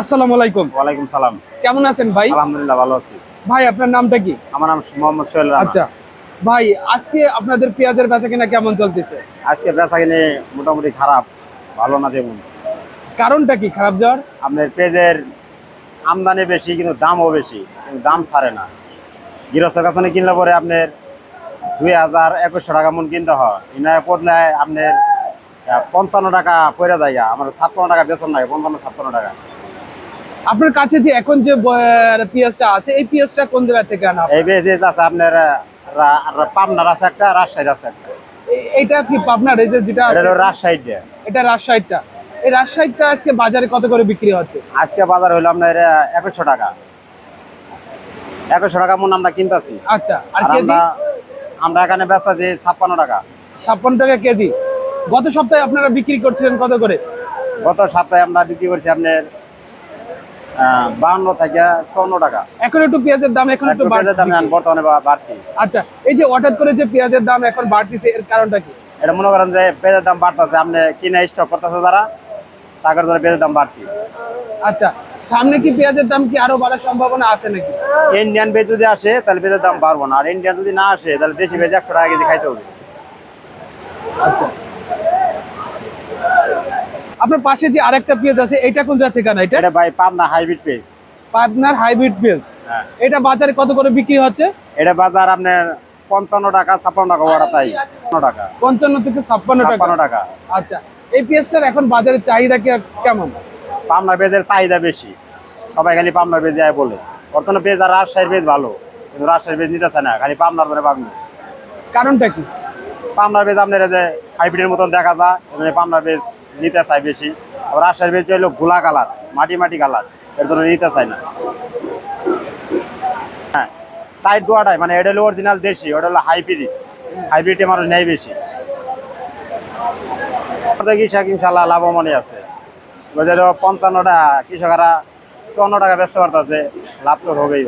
আসসালামু আলাইকুম। ওয়ালাইকুম সালাম। কেমন আছেন ভাই? আলহামদুলিল্লাহ ভালো আছি। ভাই আপনার নামটা কি? আমার নাম মোহাম্মদ সোহেল আচ্ছা। ভাই আজকে আপনাদের পেঁয়াজের বেচা কিনা কেমন চলতেছে? আজকে বেচা কিনে মোটামুটি খারাপ ভালো না যেমন কারণটা কি খারাপ যাওয়ার? আপনার পেঁয়াজের আমদানি বেশি কিন্তু দামও বেশি কিন্তু দাম ছাড়ে না। গৃহস্থ কাছে কিনলে পরে আপনার দুই হাজার একুশশো টাকা মন কিনতে হয়। ইনায় পড়লে আপনার পঞ্চান্ন টাকা পড়ে যায় আমার ছাপ্পান্ন টাকা বেতন লাগে পঞ্চান্ন ছাপ্পান্ন টাকা। আপনার কাছে যে এখন যে পেঁয়াজটা আছে এই পেঁয়াজটা কোন জায়গা থেকে আনা এই পেঁয়াজ আছে আপনার আহ, রা- রা- পাবনার আছে একটা রাজশাহীর আছে একটা। এটা কি পাবনার? এই যে যেটা এটা আছে হলো রাজশাহীতে এটা রাজশাহীটা এই রাজশাহীটা আজকে বাজারে কত করে বিক্রি হচ্ছে? আজকে বাজার হইল আপনার একুশশো টাকা। একুশশো টাকা মন আমরা কিনতেছি। আচ্ছা আর কেজি? আমরা আমরা এখানে ব্যস্ত আছি ছাপ্পান্ন টাকা। ছাপ্পান্ন টাকা কেজি। গত সপ্তাহে আপনারা বিক্রি করছিলেন কত করে? গত সপ্তাহে আমরা বিক্রি করছি আপনার বাউন্ন থেকে চৌন্ন টাকা। এখন একটু পেঁয়াজের দাম এখন একটু পেঁয়াজের দাম। বর্তমানে বাড়তি। আচ্ছা এই যে হঠাৎ করে যে পেঁয়াজের দাম এখন বাড়তিছে এর কারণটা কি? এটা মনে করেন যে পেঁয়াজের দাম বাড়তেছে আপনি কিনে স্টক করতেছে যারা টাকার জন্য পেঁয়াজের দাম বাড়তি। আচ্ছা সামনে কি পেঁয়াজের দাম কি আরও বাড়ার সম্ভাবনা আছে নাকি? ইন্ডিয়ান পেঁয়াজ যদি আসে তাহলে পেঁয়াজের দাম বাড়বো না। আর ইন্ডিয়ান যদি না আসে তাহলে দেশি পেঁয়াজ একশো টাকা কেজি খাইতে হবে। আচ্ছা আপনার পাশে যে আরেকটা পেঁয়াজ আছে এটা কোন জায়গা থেকে আনা? এটা? এটা ভাই পাবনা হাইব্রিড পেঁয়াজ। পাবনার হাইব্রিড পেঁয়াজ। হ্যাঁ। এটা বাজারে কত করে বিক্রি হচ্ছে? এটা বাজার আপনার পঞ্চান্ন টাকা ছাপ্পান্ন টাকা ওটা তাই। টাকা। পঞ্চান্ন থেকে ছাপ্পান্ন টাকা। টাকা। আচ্ছা এই পেঁয়াজটার এখন বাজারে চাহিদা কে- কেমন? পাবনার পেঁয়াজের চাহিদা বেশি। সবাই খালি পাবনার পেঁয়াজ যায় বলে। বর্তমানে পেঁয়াজ আর রাজশাহীর পেঁয়াজ ভালো কিন্তু রাজশাহীর পেঁয়াজ নিতেছে না খালি পাবনার ধরে পাবনি। কারণটা কি? পাবনার বেজ আপনার যে হাইব্রিডের মতন দেখা যায় পাবনার পেঁয়াজ নিতে চাই বেশি। আর রাজশাহীর পেঁয়াজ হলো গোলা কালার মাটি মাটি কালারের জন্য নিতে চাই না। হ্যাঁ টাইট দোয়াটাই মানে এটা হলো অরিজিনাল দেশি, ওটা হলো হাইব্রিড হাইব্রিডে মানুষ নেই বেশি। কৃষক ইনশাল্লাহ লাভবানই আছে। ওদের পঞ্চান্ন টাকা কৃষকরা চুয়ান্ন টাকা ব্যস্ত পারতেছে, লাভ তো হবেই